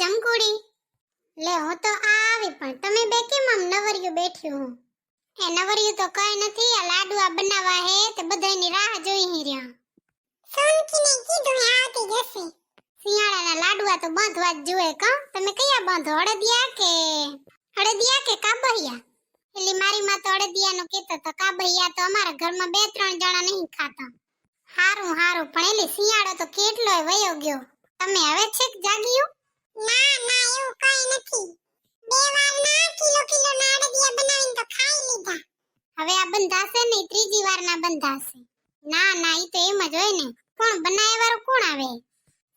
જમકુડી? લે હું તો આ આવી પણ તમે બે કેમ આમ નવરિયું બેઠ્યું હું? એ નવરિયું તો કઈ નથી આ લાડવા બનાવવા હે તે બધાયની રાહ જોઈ હી રહ્યા. સોનકીને કીધું એ આવતી જશે. શિયાળાના લાડવા તો બાંધવા જ જોઈએ કા. તમે કયા બાંધો અડદિયા કે અડદિયા કે કાબહિયા એટલે મારી માં તો અડદિયાનું કહેતા હતા કાબહિયા તો અમારા ઘરમાં બે ત્રણ જણા નહીં ખાતા. હારું હારું પણ એટલે શિયાળો તો કેટલોય વયો ગયો. તમે હવે છેક જાગ્યું? ના ના એવું કઈ નથી. બે વાર ના કિલો કિલો ના બનાવીને તો ખાઈ લીધા. હવે આ બંધાશે નહીં ત્રીજી વાર ના બંધાશે. ના ના ઈ તો એમ જ હોય ને. કોણ બનાવે વાળું કોણ આવે?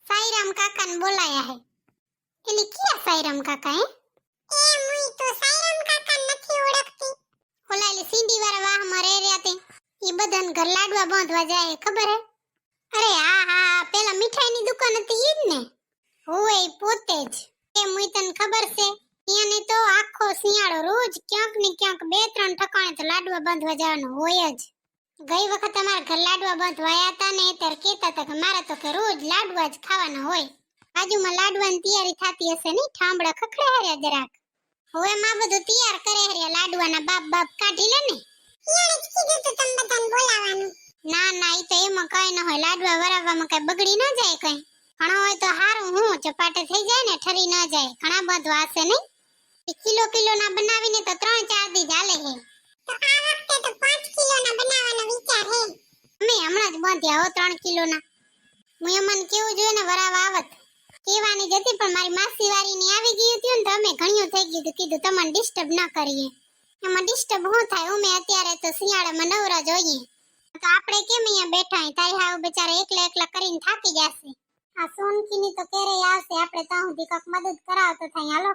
સાઈરામ કાકાને બોલાયા હે. એટલે ક્યાં સાઈરામ કાકા હે? એ મુઈ તો સાઈરામ કાકા નથી ઓળખતી. ઓલા એટલે સીંડી વાળા વાહમાં રહે રહ્યા તે. ઈ બધાને ઘર લાડવા બાંધવા જાય ખબર હે? અરે હા હા પેલા મીઠાઈની દુકાન હતી ઈ જ ને. હોય પોતે જ. એ મુઈ તને ખબર છે? એને તો આખો શિયાળો રોજ ક્યાંક ને ક્યાંક બે ત્રણ ઠકાણે તો લાડવા બાંધવા જવાનું હોય જ. ગઈ વખત અમારા ઘર લાડવા બાંધવાયા હતા ને ત્યારે કહેતા હતા કે મારા તો કે રોજ લાડવા જ ખાવાના હોય. બાજુમાં લાડવાની તૈયારી થતી હશે ને ઠામડા ખખડે હર્યા જરાક. હવે માં બધું તૈયાર કરે હર્યા લાડવાના બાપ બાપ કાઢી લે ને. ઈયાણે કીધું તું તમે બધાને બોલાવવાનું. ના ના એ તો એમાં કઈ ન હોય. લાડવા વરાવવામાં કઈ બગડી ન જાય કઈ. ઘણો હોય તો હારું હું ચપાટે થઈ જાય ને ઠરી ન જાય. ઘણા બાંધવા હશે નહીં. કિલો કિલો ના બનાવીને તો ત્રણ ચાર દી ચાલે હે તો આ વખતે તો પાંચ કિલો ના બનાવવાનો વિચાર હે અમે હમણાં જ બાંધ્યા હો ત્રણ કિલો ના હું અમને કેવું જોઈએ ને વરાવા આવત. કેવાની જતી પણ મારી માસી વારીની આવી ગઈ હતી ને તો અમે ઘણ્યું થઈ ગયું કીધું તમને ડિસ્ટર્બ ન કરીએ. એમાં ડિસ્ટર્બ હું થાય? અમે અત્યારે તો શિયાળામાં નવરા જોઈએ તો આપણે કેમ અહીંયા બેઠા? હી તારી હાવ બિચારા એકલા એકલા કરીને થાકી જશે આ સોનકીની તો ક્યારેય આવશે? આપણે તો હું દીકક મદદ કરાવતો થાય. હાલો.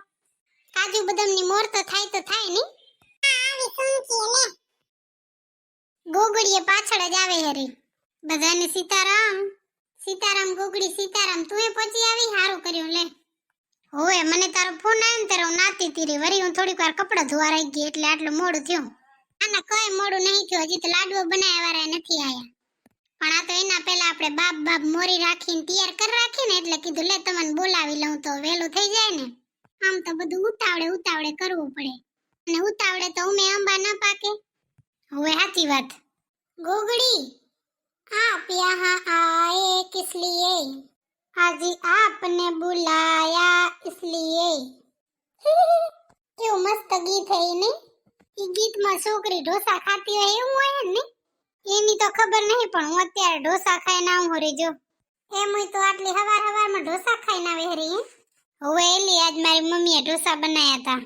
કાજુ બદામની મોર તો થાય તો થાયની? આવી સોનકી લે ગોગડીએ પાછળ જ આવે હરી. બધાને સીતારામ. સીતારામ ગોગડી સીતારામ તું એ પછી આવી? હારું કર્યું લે. હોવે મને તારો ફોન આવ્યો ને ત્યારે હું નાતી તીરી. વરી હું થોડીક વાર કપડાં ધોવા રહી ગઈ એટલે આટલું મોડું થયું. આના કઈ મોડું નહીં થયું. હજી તો લાડવો બનાવ્યા વાળા નથી આયા. પણ આ તો એના પહેલા આપણે બાપ બાપ મોરી રાખીને તૈયાર કરી રાખીને એટલે કીધું લે તમને બોલાવી લઉં તો વહેલું થઈ જાય ને આમ તો બધું ઉતાવળે ઉતાવળે કરવું પડે અને ઉતાવળે તો ઉમે આંબા ના પાકે હવે સાચી વાત ગોગડી आप यहाँ आए किस लिए आज आपने बुलाया इसलिए કેવું મસ્ત ગીત હે ને ઈ ગીતમાં છોકરી ઢોસા ખાતી હોય એવું હોય ને એની તો ખબર નહીં, પણ હું અત્યારે ઢોસા ખાઈને આવું હરી જો. એમ હોય તો આટલી હવાર હવારમાં ઢોસા ખાઈને આવે હરી હવે એલી આજ મારી મમ્મીએ ઢોસા બનાવ્યા હતા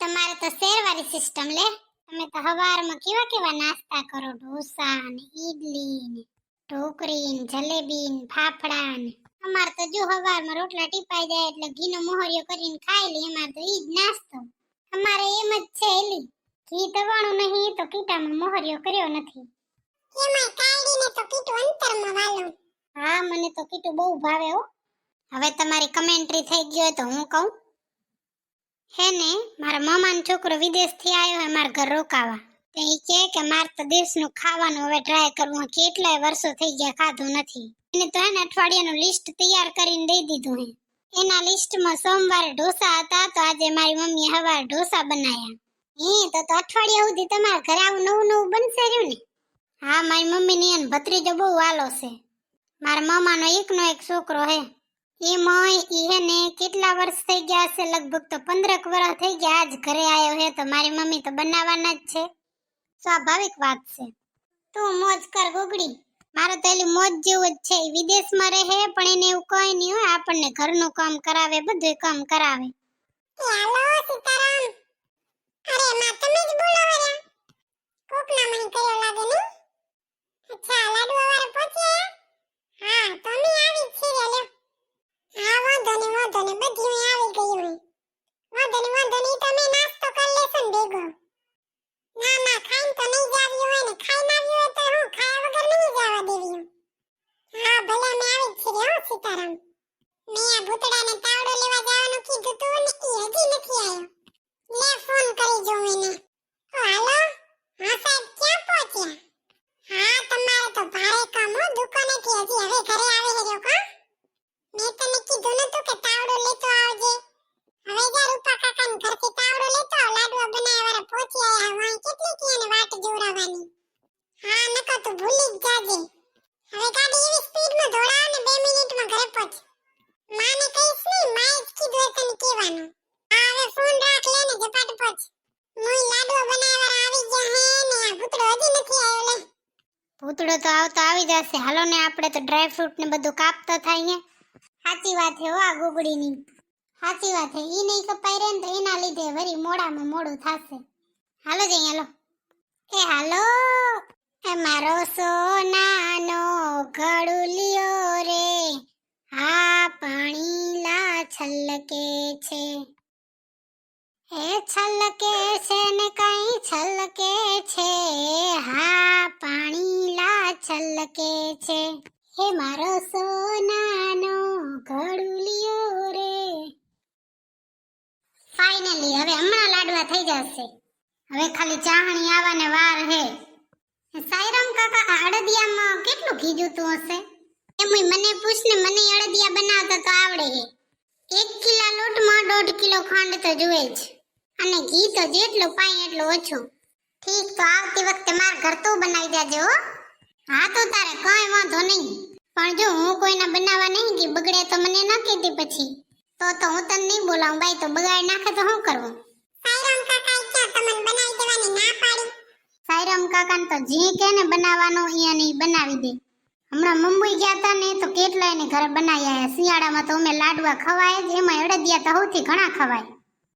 તમારે તો શેરવાળી સિસ્ટમ લે. તમે તો હવારમાં કેવા કેવા નાસ્તા કરો, ઢોસા ને ઈડલી ને ઢોકરી ને જલેબી ને ફાફડા ને. અમારે તો જો હવારમાં રોટલા ટીપાઈ જાય એટલે ઘીનો મોહરિયો કરીને ખાઈ લે અમારે તો ઈ જ નાસ્તો. અમારે એમ જ છે એલી. ઘી દવાણું નહીં, તો કીટામાં મોહરિયો કર્યો નથી. હા, મને તો કીટુ બહુ ભાવે હો. હવે તમારી કમેન્ટ્રી થઈ ગઈ તો હું કહું. હે ને, મારા મામાનો છોકરો વિદેશથી આવ્યો હે મારા ઘર રોકાવા. તે કહે કે માર તો દેશનું ખાવાનું હવે ટ્રાય કરવું કેટલાય વર્ષો થઈ ગયા, ખાધું નથી. એને તો હે ને અઠવાડિયાનું લિસ્ટ તૈયાર કરીને દઈ દીધું હે. એના લિસ્ટમાં સોમવારે ઢોસા હતા, તો આજે મારી મમ્મીએ હવારે ઢોસા બનાયા. હે, તો તો અઠવાડિયા સુધી તમારા ઘરે આવું નવું નવું બનશે રહ્યું ને? હા, મારી મમ્મીની અને ભત્રીજો બહુ વાલો છે. મારા મામાનો એકનો એક છોકરો હે. એ મોય, ઈ ને કેટલા વર્ષ થઈ ગયા હશે લગભગ તો પંદરક વર્ષ થઈ ગયા આજ ઘરે આવ્યો હે, તો મારી મમ્મી તો બનાવવાના જ છે. સ્વાભાવિક વાત છે. તું મોજ કર ગોગડી. મારે તો એલી મોજ જેવું જ છે. વિદેશમાં રહે, પણ એને એવું કઈ નહીં હોય. આપણને ઘરનું કામ કરાવે બધું કામ કરાવે. હાલો, સીતારામ. અરે માં તમે જ બોલો કોકના મને કયો લાગે ને અચ્છા લાડવા વાળા પહોંચ્યા હા તમે આવી છીએ, લ્યો. હા, વાંધો ને વાંધો ને તમે ભૂકો નથી હજી હવે ઘરે આવે છે જોકો મેં તને કીધું નતું કે તાવડો લેતો આવજે. હવે જા રૂપા કાકાને ઘરથી તાવડો લેતો આવ, લાડવા બનાવ્યા વાળા પહોંચી આયા વાય કેટલી કી અને વાટ જોરાવાની હા નકો તું ભૂલી જ જાજે. હવે ગાડી એવી સ્પીડમાં દોડાવ ને 2 મિનિટમાં ઘરે પહોંચ માને કહીશ ને માએ જ કીધું તને કહેવાનું. હા, હવે ફોન રાખ લે ને ઝપાટ પહોંચ મુઈ લાડવા બનાવ્યા વાળા આવી ગયા હે ને, આ ભૂતડો હજી નથી આવ્યો લે. ભૂતડો તો આવતો આવી જશે. હાલો ને આપણે તો ડ્રાય ફ્રૂટ ને બધું કાપતા થાય ને. સાચી વાત છે આ ગુગડીની. સાચી વાત છે. ઈ નહીં કપાઈ રહે ને તો એના લીધે વરી મોડામાં મોડું થાશે. હાલો જઈ હાલો. એ હાલો. એ મારો સોનાનો ઘડુલિયો રે. હા પાણી લા છલકે છે. એ છલકે છે ને કઈ છલકે છે? હા પાણી લા છલકે છે. હે મારો સોનાનો ઘડુલિયો રે. ફાઇનલી હવે હમણાં લાડવા થઈ જશે. હવે ખાલી ચાહણી આવવાને વાર હે. સાયરામ કાકા અડદિયામાં કેટલું કીધું હશે? એમય મને પૂછ ને, મને અડદિયા બનાવતા તો આવડે હે. એક કિલા લોટમાં દોઢ કિલો ખાંડ તો જુએ જ. અને ઘી તો જેટલું પાય એટલું ઓછું. ઠીક તો આવતી વખતે માર ઘર તો બનાવી દેજે હો. હા તો તારે કઈ વાંધો નહીં. પણ જો હું કોઈને બનાવવા નહીં કે બગડે તો મને ન કહેતી પછી. તો તો હું તને નહીં બોલાવું બાઈ તો બગાડી નાખે તો શું કરવું સાયરામ કાકા કે તમને બનાવી દેવાની ના પાડી? સાઈરામ કાકાને તો જે કે ને બનાવવાનો અહીંયા નહીં બનાવી દે. હમણાં મુંબઈ ગયા હતા ને તો કેટલા એને ઘરે બનાવી આયા. શિયાળામાં તો અમે લાડવા ખવાય જ એમાં અડદિયા તો સૌથી ઘણા ખવાય.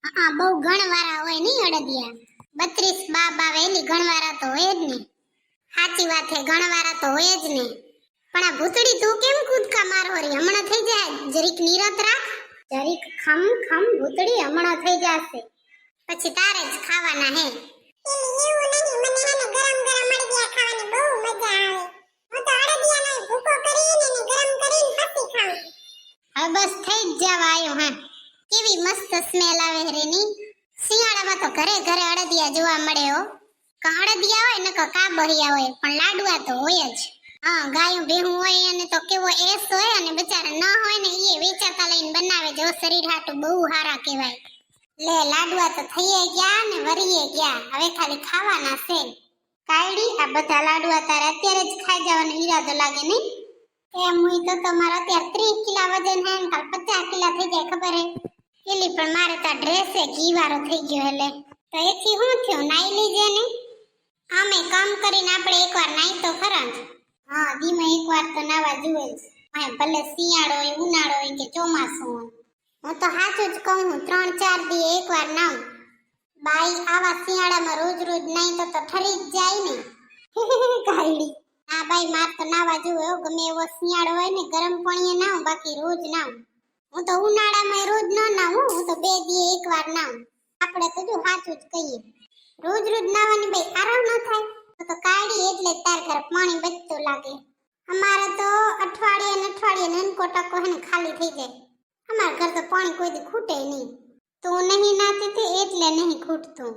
હા બહુ ગણવાળા હોય નહીં અડદિયા. બત્રીસ બાપ આવે એની ગણવાળા તો હોય જ ને સાચી વાત છે ગણવાળા તો હોય જ ને પણ આ ભૂતડી તું કેમ કૂદકા મારો રે? હમણાં થઈ જાય. જરીક નીરત રાખ. જરીક ખમ ખમ ભૂતડી હમણાં થઈ જશે. પછી તારે જ ખાવાના હે. હવે બસ થઈ જ જવા આવ્યો હા. કેવી મસ્ત સ્મેલ આવે રે ની શિયાળામાં તો ઘરે ઘરે અડદિયા જોવા મળે હો. અડદિયા હોય ને કા બહિયા હોય, પણ લાડવા તો હોય જ. હા, ગાયું ભેહું હોય અને તો કેવો એસ હોય અને બચારા ન હોય ને એ વેચાતા લઈને બનાવે જો શરીર હાટું બહુ સારા કહેવાય. લે, લાડવા તો થઈએ ગયા ને વરીએ ગયા. હવે ખાલી ખાવાના છે. કાયડી, આ બધા લાડવા તારે અત્યારે જ ખાઈ જવાનો ઈરાદો લાગે નહીં. એમ હું તો તમારો અત્યારે ત્રીસ કિલા વજન હે કાલ પચાસ કિલા થઈ જાય, ખબર હે? એલી પણ મારે તો ડ્રેસે એ વાળો થઈ ગયો એટલે તો એથી શું થયું? નાઈ લીજે ને? આમે કામ કરીને આપણે એકવાર નાઈ તો ખરા હા, ધીમે એકવાર તો નાવા જુએ જ. હા ભલે શિયાળો હોય, ઉનાળો હોય કે ચોમાસું હોય. હું તો સાચું જ કહું ત્રણ ચાર દી એકવાર નાઉં બાઈ, આવા શિયાળામાં રોજ રોજ નાઈ તો તો ઠરી જ જાય ને. કાયડી. ના બાઈ, માર તો નાવા જુએ ગમે એવો શિયાળો હોય ને, ગરમ પાણીએ નાઉં બાકી રોજ નાઉં હું તો ઉનાળામાં રોજ ન નાહું, હું તો બે દી એકવાર નાઉં આપણે તો જો સાચું જ કહીએ. રોજ રોજ નાવાની ભાઈ આરામ ન થાય, તો તો કાઢી એટલે તાર ઘર પાણી બચતું લાગે. અમારે તો અઠવાડિયે ને અઠવાડિયે નનકો ટકો હે ને ખાલી થઈ જાય. અમારા ઘર તો પાણી કોઈ દી ખૂટે નહીં. તું નહીં નાતી તે એટલે નહીં ખૂટતું.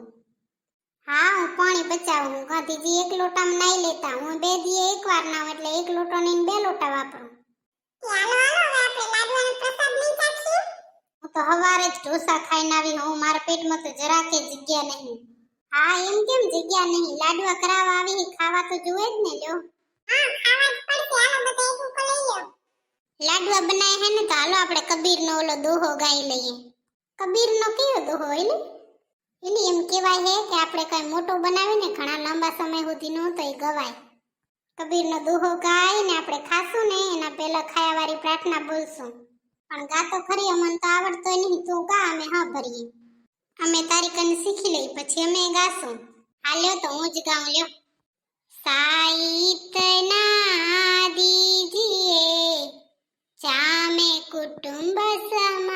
હા, હું પાણી બચાવું. હું ગાંધીજી એક લોટામાં નાઈ લેતા. હું બે દીએ એક વાર નાવ એટલે એક લોટો નહીં બે લોટા વાપરું. તો હવારે જ ઢોસા ખાઈને આવી હું મારા પેટમાં તો જરા કે જગ્યા નહીં. હા, એમ કેમ જગ્યા નહીં? લાડવા કરાવવા આવી ખાવા તો જુએ જ ને લ્યો હા, ખાવા લાડવા બનાય હે ને, તો હાલો, આપણે કબીરનો ઓલો દોહો ગાઈ લઈએ. કબીરનો કયો દોહો, એને? એટલે એમ કહેવાય હે કે આપણે કઈ મોટો બનાવીને ઘણા લાંબા સમય સુધી નો તો એ ગવાય. કબીરનો દુહો ગાય ને આપણે ખાશું ને એના પહેલા ખાયાવાળી પ્રાર્થના બોલશું. પણ ગાતો ખરી, અમને તો આવડતો નહીં. તું ગા, અમે હા ભરીએ. અમે તારી કને શીખી લઈ પછી અમે ગાશું. હાલ્યો તો, હું જ ગાઉં, લ્યો. સાઈતના દીજીએ ચામે કુટુંબ સમાય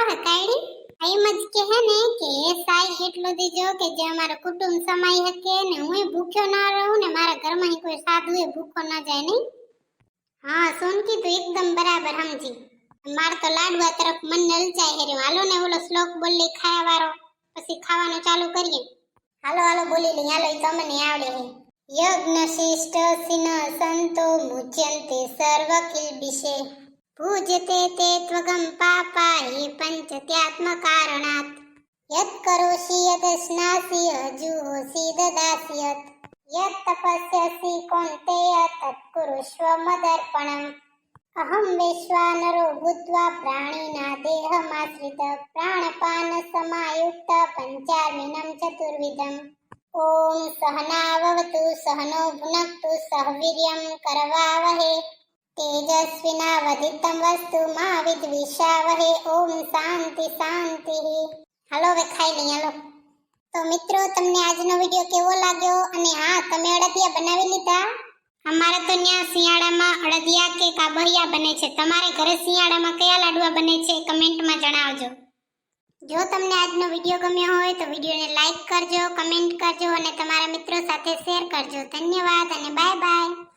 આ તો હારો હે, કાયડી. એમ જ કહે ને કે સાઈ એટલો દીજો કે જે અમારો કુટુંબ સમાઈ શકે ને હું ભૂખ્યો ના રહું ને મારા ઘરમાં કોઈ સાધુ એ ભૂખો ના જાય નહીં. હા, સોનકી તો એકદમ બરાબર સમજી. માર તો લાડવા તરફ મન નલચાય હેર્યું. હાલો ને ઓલો શ્લોક બોલી ખાયા વાળો પછી ખાવાનું ચાલુ કરીએ. હાલો હાલો, બોલી લઈ હાલો તમને આવડે હે. યજ્ઞ શિષ્ટ સિન સંતો મુચ્યંતે સર્વ કિલ્બિષે પૂજતે તે ત્વગમ પાપા હે પંચત્યાત્મકારણાत् યત કરોષિ યત સ્નાસી અજુહોષિ દદાસ્યત યત તપસ્યસि કૌન્તેય તત્ કુરુષ્વ મદર્પણમ અહમ વિશ્વાનરો ભૂત્વા પ્રાણીના દેહમાશ્રિત પ્રાણપાન સમાયુક્ત પંચામિનમ ચતુર્વિધમ ઓમ સહનાવવતુ સહનો ભુનક્તુ સહવીર્યમ કરવાવહે તેજસ્વિનાવધિતમ વસ્તુ મા વિદ્વિષાવહે ઓમ શાંતિ શાંતિ હાલો હવે ખાઈ હાલો। તો મિત્રો, તમને આજનો વીડિયો કેવો લાગ્યો? અને હા, તમે અડદિયા બનાવી લીધા? અમારે તો ત્યાં શિયાળામાં અડદિયા કે કાબરિયા બને છે. તમારે ઘરે શિયાળામાં કયા લાડવા બને છે, કમેન્ટમાં જણાવજો. જો તમને આજનો વીડિયો ગમ્યો હોય, તો વિડીયોને લાઇક કરજો, કમેન્ટ કરજો, અને તમારા મિત્રો સાથે શેર કરજો. ધન્યવાદ અને બાય બાય.